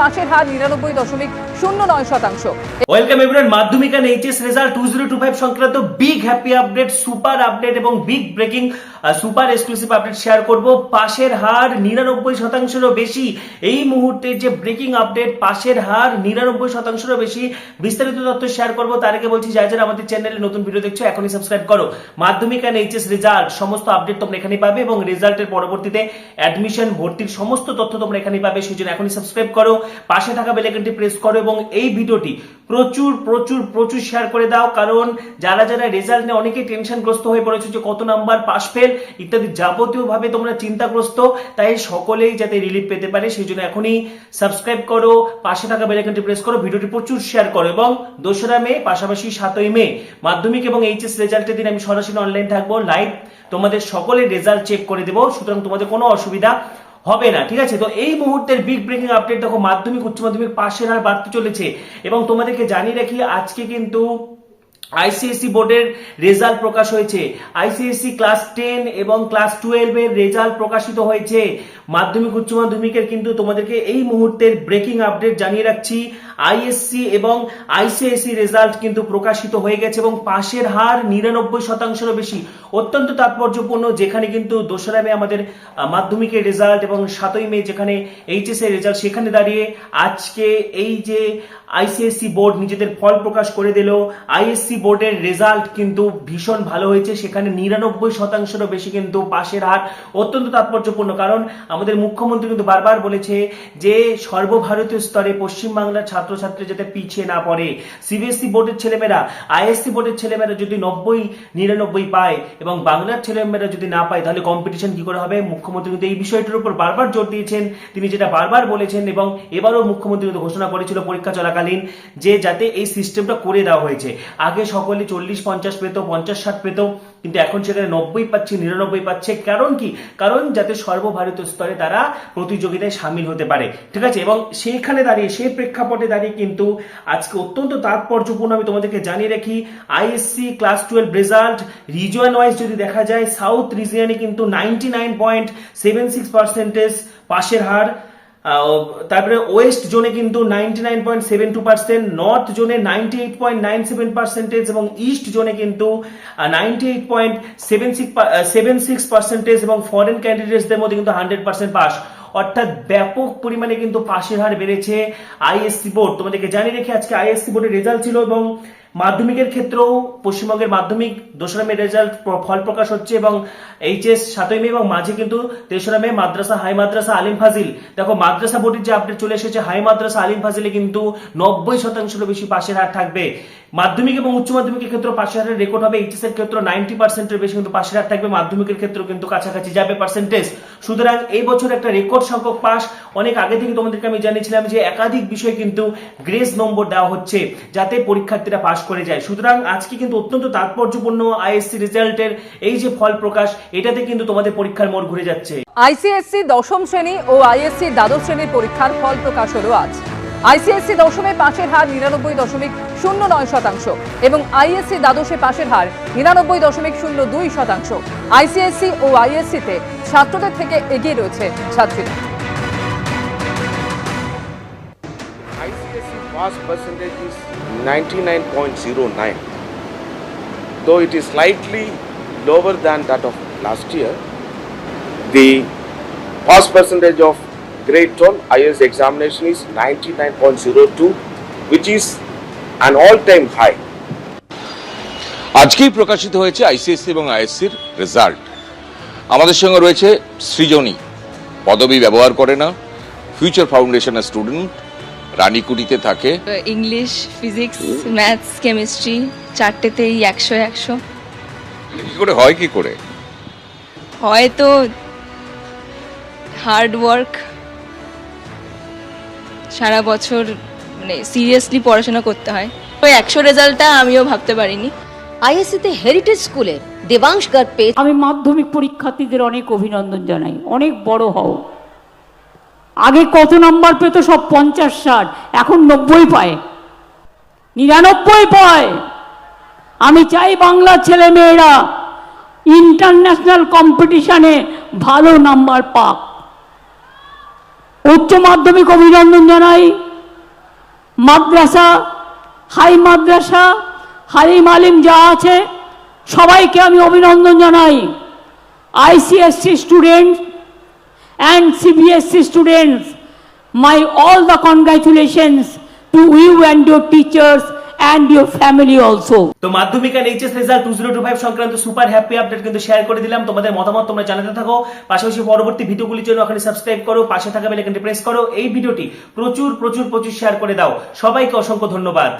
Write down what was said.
পাশের হার নিরানব্বই দশমিক শূন্য নয় শতাংশ। ওয়েলকাম এভরিওয়ান, মাধ্যমিক and HS result two zero two five সংক্রান্ত big happy update super update এবং big breaking super exclusive update share করব। পাশের হার নিরানব্বই শতাংশেরও বেশি। এই মুহূর্তে যে ব্রেকিং আপডেট পাশের হার নিরানব্বই শতাংশেরও বেশি। বিস্তারিত তথ্য শেয়ার করব। তার আগে বলছি, যারা যারা আমাদের চ্যানেলে নতুন ভিডিও দেখছ, এখনই সাবস্ক্রাইব করো। মাধ্যমিক এন্ড এইচএস রেজাল্ট সমস্ত আপডেট তোমরা এখানে পাবে এবং রেজাল্টের পরবর্তীতে অ্যাডমিশন ভর্তির সমস্ত তথ্য তোমরা এখানে পাবে। সেই জন্য এখনই সাবস্ক্রাইব করো। পাশে থাকা বেলাইকনটি প্রেস করো এবং এই ভিডিওটি প্রচুর প্রচুর প্রচুর শেয়ার করে দাও। কারণ যারা যারা রেজাল্ট নিয়ে অনেকেই টেনশনগ্রস্ত হয়ে পড়েছে যে কত নাম্বার পাস ফেল ইত্যাদি যাবতীয়ভাবে তোমরা চিন্তাগ্রস্ত, তাই সকলেই যাতে রিলিফ পেতে পারে, সেই জন্য এখনই সাবস্ক্রাইব করো, পাশে থাকা বেলাইকনটি প্রেস করো, ভিডিওটি প্রচুর শেয়ার করো এবং দোসরা মে, পাশাপাশি সাতই মে, মাধ্যমিক এবং এইচএস রেজাল্টের দিন আমি সরাসরি অনলাইন থাকব লাইভ তোমাদের সকলের রেজাল্ট চেক করে দেবো। সুতরাং তোমাদের কোনো অসুবিধা হবে না, ঠিক আছে? তো এই মুহূর্তের বিগ ব্রেকিং আপডেট দেখো, মাধ্যমিক, উচ্চ মাধ্যমিক পাশের হার বাড়তে চলেছে এবং তোমাদেরকে জানিয়ে রাখি, আজকে কিন্তু আইসিএসসি বোর্ডের রেজাল্ট প্রকাশ হয়েছে। আইসিএসসি ক্লাস টেন এবং ক্লাস টুয়েলভের রেজাল্ট প্রকাশিত হয়েছে। মাধ্যমিক, উচ্চ মাধ্যমিকের কিন্তু তোমাদেরকে এই মুহূর্তের ব্রেকিং আপডেট জানিয়ে রাখছি। আইএসসি এবং আইসিএসসি রেজাল্ট কিন্তু প্রকাশিত হয়ে গেছে এবং পাশের হার নিরানব্বই শতাংশেরও বেশি। অত্যন্ত তাৎপর্যপূর্ণ, যেখানে কিন্তু দোসরা মে আমাদের মাধ্যমিকের রেজাল্ট এবং সাতই মে যেখানে এইচএস এর রেজাল্ট, সেখানে দাঁড়িয়ে আজকে এই যে আইসিএসসি বোর্ড নিজেদের ফল প্রকাশ করে দিল, আইএসসি বোর্ডের রেজাল্ট কিন্তু ভীষণ ভালো হয়েছে, সেখানে নিরানব্বই শতাংশেরও বেশি কিন্তু পাশের হার। অত্যন্ত তাৎপর্যপূর্ণ, কারণ আমাদের মুখ্যমন্ত্রী কিন্তু বারবার বলেছে যে সর্বভারতীয় স্তরে পশ্চিমবাংলার ছাত্রছাত্রী যাতে পিছিয়ে না পড়ে। সিবিএসসি বোর্ডের ছেলেমেয়েরা আইএসসি বোর্ডের ছেলেমেয়েরা যদি নব্বই, নিরানব্বই পায় এবং বাংলার ছেলেমেয়েরা যদি না পায়, তাহলে কম্পিটিশন কি করে হবে? মুখ্যমন্ত্রী কিন্তু এই বিষয়টির উপর বারবার জোর দিয়েছেন। তিনি যেটা বারবার বলেছেন এবং এবারও মুখ্যমন্ত্রী কিন্তু ঘোষণা করেছিল পরীক্ষা চলাকালীন যে যাতে এই সিস্টেমটা করে দেওয়া হয়েছে। আগে সকলে চল্লিশ, পঞ্চাশ পেত, পঞ্চাশ, ষাট পেত। কিন্তু এখন সেখানে নব্বই পাচ্ছে, নিরানব্বই পাচ্ছে। কারণ কি? কারণ যাতে সর্বভারতীয় স্তরে তারা প্রতিযোগিতায় সামিল হতে পারে। ঠিক আছে? এবং সেইখানে দাঁড়িয়ে, সেই প্রেক্ষাপটে দাঁড়িয়ে কিন্তু আজকে অত্যন্ত তাৎপর্যপূর্ণ আমি তোমাদেরকে জানিয়ে রাখি ISC class twelve result region wise যদি দেখা যায় সাউথ রিজিয়নে কিন্তু ninety nine point seven six percentage পাশের হার। তারপরে ওয়েস্ট জোনে কিন্তু ninety nine point seven two percent, north জোনে ninety eight point nine seven percentage এবং ইস্ট জোনে কিন্তু ninety eight point seven six seven six percentage এবং ফরেন ক্যান্ডিডেটসদের মধ্যে কিন্তু হান্ড্রেড পার্সেন্ট পাস অর্থাৎ ব্যাপক পরিমাণে কিন্তু পাশের হার বেড়েছে আইএসসি বোর্ড। তোমাদেরকে জানিয়ে রেখে আজকে আইএসসি বোর্ডের রেজাল্ট ছিল এবং মাধ্যমিকের ক্ষেত্রেও পশ্চিমবঙ্গের মাধ্যমিক দোসরা মে রেজাল্ট ফল প্রকাশ হচ্ছে এবং এইচএস সাতই মে এবং মাঝে কিন্তু তেসরা মে মাদ্রাসা, হাই মাদ্রাসা, আলিম ফাজিল। দেখো, মাদ্রাসা বোর্ডের যে আপডেট চলে এসেছে, হাই মাদ্রাসা, আলিম ফাজিলে কিন্তু নব্বই শতাংশেরও বেশি পাশের হার থাকবে। মাধ্যমিক এবং উচ্চ মাধ্যমিকের ক্ষেত্রে পাশের হারের রেকর্ড হবে। এইচএস এর ক্ষেত্রে নাইনটি পার্সেন্টের বেশি কিন্তু পাশের হার থাকবে। মাধ্যমিকের ক্ষেত্রেও কিন্তু কাছাকাছি যাবে পার্সেন্টেজ সুতরাং এই বছর একটা রেকর্ড সংখ্যক পাস। অনেক আগে থেকে তোমাদেরকে আমি জানিয়েছিলাম যে একাধিক বিষয় কিন্তু গ্রেস নম্বর দেওয়া হচ্ছে, যাতে পরীক্ষার্থীরা পাশ করে যায়। সুতরাং আজকে কিন্তু অত্যন্ত তাৎপর্যপূর্ণ আইএসসি রেজাল্টের এই যে ফল প্রকাশ, এটাতে কিন্তু তোমাদের পরীক্ষার মোড় ঘুরে যাচ্ছে। আইসিএসসি দশম শ্রেণি ও আইএসসি দ্বাদশ শ্রেণির পরীক্ষার ফল প্রকাশ হলো আজ। আইসিএসসি দশমে পাশের হার নিরানব্বই দশমিক শূন্য নয় শতাংশ এবং আইএসসি দ্বাদশে পাশের হার নিরানব্বই দশমিক শূন্য দুই শতাংশ। আইসিএসসি ও আইএসসিতে ছাত্রদের থেকে এগিয়ে রয়েছে ছাত্রীরা। Pass percentage is 99.09. Though it is slightly lower than that of last year, the pass percentage of grade 12 IS examination is 99.02, which is an all-time high. আজকেই প্রকাশিত হয়েছে আইসিএসসি এবং আইএসসির রেজাল্ট আমাদের সঙ্গে রয়েছে সৃজনী পদবি ব্যবহার করে না ফিউচার ফাউন্ডেশনের স্টুডেন্ট রানীকুটিতে থাকে। ইংলিশ ফিজিক্স ম্যাথস কেমিস্ট্রি চারটেতেই একশো একশো। কি করে? হয় কি করে? হয়তো হার্ড ওয়ার্ক সারা বছর মানে সিরিয়াসলি পড়াশোনা করতে হয়। ওই একশো রেজাল্টটা আমিও ভাবতে পারিনি। আইএসসিতে হেরিটেজ স্কুলের দেবাংশ গার্গ পেয়ে আমি মাধ্যমিক পরীক্ষার্থীদের অনেক অভিনন্দন জানাই। অনেক বড় হও। আগে কত নাম্বার পেত? সব পঞ্চাশ, ষাট। এখন নব্বই পায়। নিরানব্বই পায়। আমি চাই বাংলার ছেলে মেয়েরা ইন্টারন্যাশনাল কম্পিটিশনে ভালো নাম্বার পাক। উচ্চ মাধ্যমিক অভিনন্দন জানাই। মাদ্রাসা, হাই মাদ্রাসা হালিম আলিম যা আছে, সবাইকে আমি অভিনন্দন জানাই। ICSE student and CBSC students, my all the congratulations to you and your teachers and your family also. তো মাধ্যমিক আর HS result two zero two five সংক্রান্ত সুপার হ্যাপি আপডেট কিন্তু শেয়ার করে দিলাম। তোমাদের মতামত তোমরা জানাতে থাকো। পাশাপাশি পরবর্তী ভিডিওগুলির জন্য ওখানে সাবস্ক্রাইব করো পাশে থাকা বেলাইকনটি প্রেস করো। এই ভিডিওটি প্রচুর প্রচুর প্রচুর শেয়ার করে দাও। সবাইকে অসংখ্য ধন্যবাদ।